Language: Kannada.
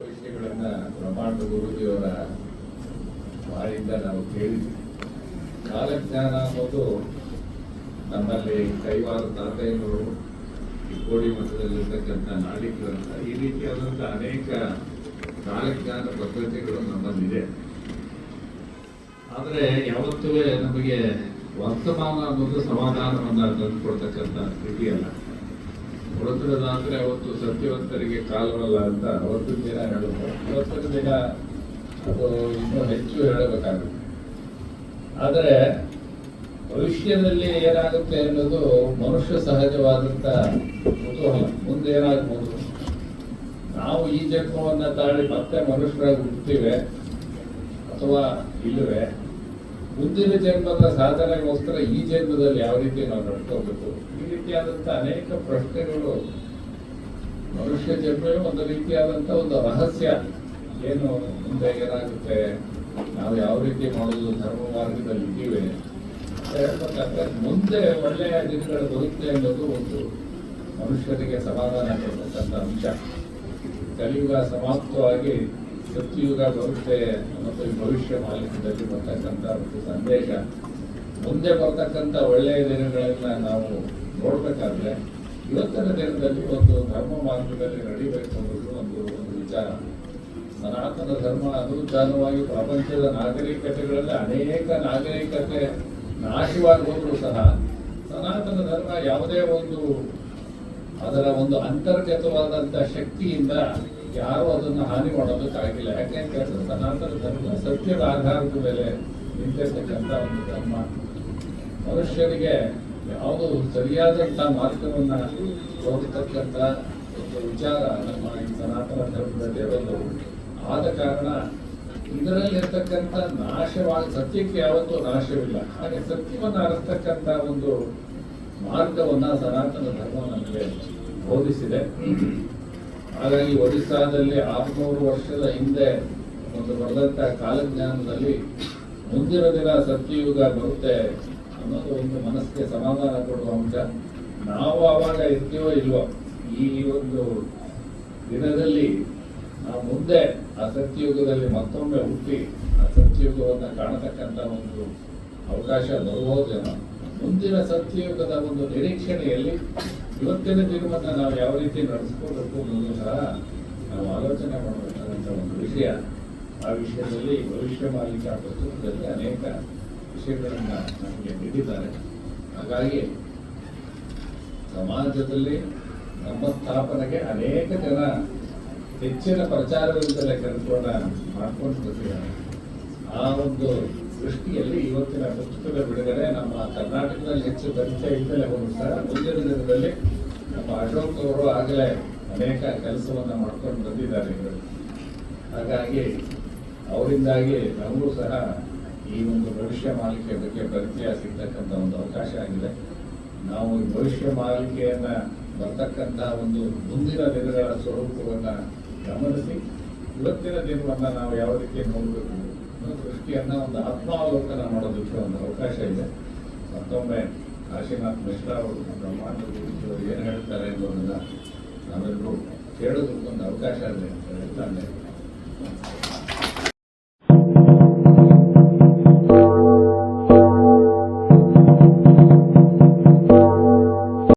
ವಿಷಯಗಳನ್ನ ಬ್ರಹ್ಮಾಂಡ ಗುರುಜಿಯವರ ಬಾಯಿಂದ ನಾವು ಕೇಳಿದ್ವಿ. ಕಾಲಜ್ಞಾನ ಅನ್ನೋದು ನಮ್ಮಲ್ಲಿ ಕೈವಾರ ತಾತೆಯವರು ಕೋಡಿ ಮಠದಲ್ಲಿರ್ತಕ್ಕಂಥ ನಾಡಿಗ್ರಂಥ ಈ ರೀತಿಯಾದಂಥ ಅನೇಕ ಕಾಲಜ್ಞಾನ ಪದ್ಧತಿಗಳು ನಮ್ಮಲ್ಲಿದೆ. ಆದರೆ ಯಾವತ್ತೂ ನಮಗೆ ವರ್ತಮಾನ ಅನ್ನೋದು ಸಮಾಧಾನವನ್ನು ತಂದುಕೊಡ್ತಕ್ಕಂಥ ಸ್ಥಿತಿ ಅಲ್ಲ ಅಂದ್ರೆ ಅವತ್ತು ಸತ್ಯವಂತರಿಗೆ ಕಾಲವಲ್ಲ ಅಂತ ಅವತ್ತು ದಿನ ಹೇಳಬಹುದು ದಿನ ಇನ್ನೂ ಹೆಚ್ಚು ಹೇಳಬೇಕಾಗುತ್ತೆ. ಆದರೆ ಭವಿಷ್ಯದಲ್ಲಿ ಏನಾಗುತ್ತೆ ಅನ್ನೋದು ಮನುಷ್ಯ ಸಹಜವಾದಂತ ಕುತೂಹಲ. ಮುಂದೆ ಏನಾಗ್ಬೋದು? ನಾವು ಈ ಜನ್ಮವನ್ನ ತಾಳಿ ಮತ್ತೆ ಮನುಷ್ಯರಾಗಿ ಹುಡ್ತೀವಿ ಅಥವಾ ಇಲ್ಲವೇ? ಮುಂದಿನ ಜನ್ಮದ ಸಾಧನೆಗೋಸ್ಕರ ಈ ಜನ್ಮದಲ್ಲಿ ಯಾವ ರೀತಿ ನಾವು ನಡ್ಕೋಬೇಕು? ಈ ರೀತಿಯಾದಂಥ ಅನೇಕ ಪ್ರಶ್ನೆಗಳು ಮನುಷ್ಯ ಜನ್ಮವೇ ಒಂದು ರೀತಿಯಾದಂಥ ಒಂದು ರಹಸ್ಯ. ಏನು ಮುಂದೆ ಏನಾಗುತ್ತೆ? ನಾವು ಯಾವ ರೀತಿ ಮಾಡೋದು ಧರ್ಮ ಮಾರ್ಗದಲ್ಲಿ ಇದ್ದೀವಿ. ಹೇಳ್ಬೇಕಂದ್ರೆ ಮುಂದೆ ಒಳ್ಳೆಯ ದಿನಗಳು ಬರುತ್ತೆ ಅನ್ನೋದು ಒಂದು ಮನುಷ್ಯರಿಗೆ ಸಮಾಧಾನ ಕೊಡ್ತಕ್ಕಂಥ ಅಂಶ. ಕಲಿಯುಗ ಸಮಾಪ್ತವಾಗಿ ಸತ್ಯಯುಗ ಬರುತ್ತೆ ಮತ್ತು ಭವಿಷ್ಯ ಮಾಲಿನ್ಯದಲ್ಲಿ ಬರ್ತಕ್ಕಂಥ ಒಂದು ಸಂದೇಶ. ಮುಂದೆ ಬರ್ತಕ್ಕಂಥ ಒಳ್ಳೆಯ ದಿನಗಳನ್ನ ನಾವು ನೋಡ್ಬೇಕಾದ್ರೆ ಇವತ್ತಿನ ದಿನದಲ್ಲಿ ಒಂದು ಧರ್ಮ ಮಾರ್ಗದಲ್ಲಿ ನಡಿಬೇಕು ಅನ್ನೋದು ಒಂದು ಒಂದು ವಿಚಾರ. ಸನಾತನ ಧರ್ಮ ಅನುದಾನವಾಗಿ ಪ್ರಪಂಚದ ನಾಗರಿಕತೆಗಳಲ್ಲಿ ಅನೇಕ ನಾಗರಿಕತೆ ನಾಶವಾಗಿ ಹೋದರೂ ಸಹ ಸನಾತನ ಧರ್ಮ ಯಾವುದೇ ಒಂದು ಅದರ ಒಂದು ಅಂತರ್ಗತವಾದಂಥ ಶಕ್ತಿಯಿಂದ ಯಾರು ಅದನ್ನು ಹಾನಿ ಮಾಡೋದಕ್ಕಾಗಿಲ್ಲ. ಯಾಕೆಂತ ಹೇಳಿದ್ರೆ ಸನಾತನ ಧರ್ಮ ಸತ್ಯದ ಆಧಾರದ ಮೇಲೆ ನಿಂತಿರ್ತಕ್ಕಂಥ ಒಂದು ಧರ್ಮ. ಮನುಷ್ಯರಿಗೆ ಯಾವುದು ಸರಿಯಾದಂಥ ಮಾರ್ಗವನ್ನ ತೋರಿಸ್ತಕ್ಕಂಥ ಒಂದು ವಿಚಾರ ನಮ್ಮ ಈ ಸನಾತನ ಧರ್ಮದಲ್ಲಿ ಒಂದು ಆದ ಕಾರಣ ಇದರಲ್ಲಿರ್ತಕ್ಕಂಥ ನಾಶವಾಗಿ ಸತ್ಯಕ್ಕೆ ಯಾವತ್ತೂ ನಾಶವಿಲ್ಲ. ಹಾಗೆ ಸತ್ಯವನ್ನು ಅರಸ್ತಕ್ಕಂಥ ಒಂದು ಮಾರ್ಗವನ್ನ ಸನಾತನ ಧರ್ಮ ನಮಗೆ ಬೋಧಿಸಿದೆ. ಹಾಗಾಗಿ ಒಡಿಸ್ಸಾದಲ್ಲಿ ಆರುನೂರು ವರ್ಷದ ಹಿಂದೆ ಒಂದು ಬರೆದಂತಹ ಕಾಲಜ್ಞಾನದಲ್ಲಿ ಮುಂದಿನ ದಿನ ಸತ್ಯಯುಗ ಬರುತ್ತೆ ಅನ್ನೋದು ಒಂದು ಮನಸ್ಸಿಗೆ ಸಮಾಧಾನ ಕೊಡುವ ಅಂಶ. ನಾವು ಆವಾಗ ಇರ್ತೀವೋ ಇಲ್ವೋ, ಈ ಒಂದು ದಿನದಲ್ಲಿ ನಾವು ಮುಂದೆ ಆ ಸತ್ಯಯುಗದಲ್ಲಿ ಮತ್ತೊಮ್ಮೆ ಹುಟ್ಟಿ ಆ ಸತ್ಯಯುಗವನ್ನು ಕಾಣತಕ್ಕಂಥ ಒಂದು ಅವಕಾಶ ಬರುವುದೇನೋ ಮುಂದಿನ ಸತ್ಯಯುಗದ ಒಂದು ನಿರೀಕ್ಷಣೆಯಲ್ಲಿ ಇವತ್ತಿನ ದಿನವನ್ನು ನಾವು ಯಾವ ರೀತಿ ನಡೆಸ್ಕೋಬೇಕು ಅನ್ನೋದು ಸಹ ನಾವು ಆಲೋಚನೆ ಮಾಡಬೇಕಾದಂಥ ಒಂದು ವಿಷಯ. ಆ ವಿಷಯದಲ್ಲಿ ಭವಿಷ್ಯ ಮಾಲೀಕ ಪುಸ್ತಕದಲ್ಲಿ ಅನೇಕ ವಿಷಯಗಳನ್ನು ನಮಗೆ ನೀಡಿದ್ದಾರೆ. ಹಾಗಾಗಿ ಸಮಾಜದಲ್ಲಿ ನಮ್ಮ ಸ್ಥಾಪನೆಗೆ ಅನೇಕ ಜನ ಹೆಚ್ಚಿನ ಪ್ರಚಾರವಿಲ್ಲದೆ ಕೆಲಸವನ್ನು ಮಾಡ್ಕೊಂಡು ಬರ್ತಿದ್ದಾರೆ ಆ ಒಂದು ದೃಷ್ಟಿಯಲ್ಲಿ ಇವತ್ತಿನ ಪುಸ್ತಕದ ಬಿಡುಗಡೆ ನಮ್ಮ ಕರ್ನಾಟಕದಲ್ಲಿ ಹೆಚ್ಚು ಪರಿಚಯ ಇದ್ದಲೇ ಸಹ ಮುಂದಿನ ದಿನದಲ್ಲಿ ನಮ್ಮ ಅಶೋಕ್ ಅವರು ಆಗಲೇ ಅನೇಕ ಕೆಲಸವನ್ನು ಮಾಡ್ಕೊಂಡು ಬಂದಿದ್ದಾರೆ ಹಾಗಾಗಿ ಅವರಿಂದಾಗಿ ನಮಗೂ ಸಹ ಈ ಒಂದು ಭವಿಷ್ಯ ಮಾಲಿಕೆ ಬಗ್ಗೆ ಪರಿಚಯ ಸಿಗ್ತಕ್ಕಂಥ ಒಂದು ಅವಕಾಶ ಆಗಿದೆ. ನಾವು ಈ ಭವಿಷ್ಯ ಮಾಲಿಕೆಯನ್ನು ಬರ್ತಕ್ಕಂಥ ಒಂದು ಮುಂದಿನ ದಿನಗಳ ಸ್ವರೂಪವನ್ನು ಗಮನಿಸಿ, ಇವತ್ತಿನ ದಿನವನ್ನು ನಾವು ಯಾವ ರೀತಿ ನೋಡಬೇಕು? ದೃಷ್ಟಿಯನ್ನ ಒಂದು ಆತ್ಮಾವಲೋಕನ ಮಾಡೋದಕ್ಕೆ ಒಂದು ಅವಕಾಶ ಇದೆ. ಮತ್ತೊಮ್ಮೆ ಕಾಶಿನಾಥ್ ಮಿಶ್ರಾ ಅವರು ಬ್ರಹ್ಮಾಂಡ ಏನು ಹೇಳ್ತಾರೆ ಅನ್ನೋದನ್ನ ನಾವೆಲ್ಲರೂ ಕೇಳೋದಕ್ಕೊಂದು ಅವಕಾಶ ಇದೆ ಹೇಳ್ತಾನೆ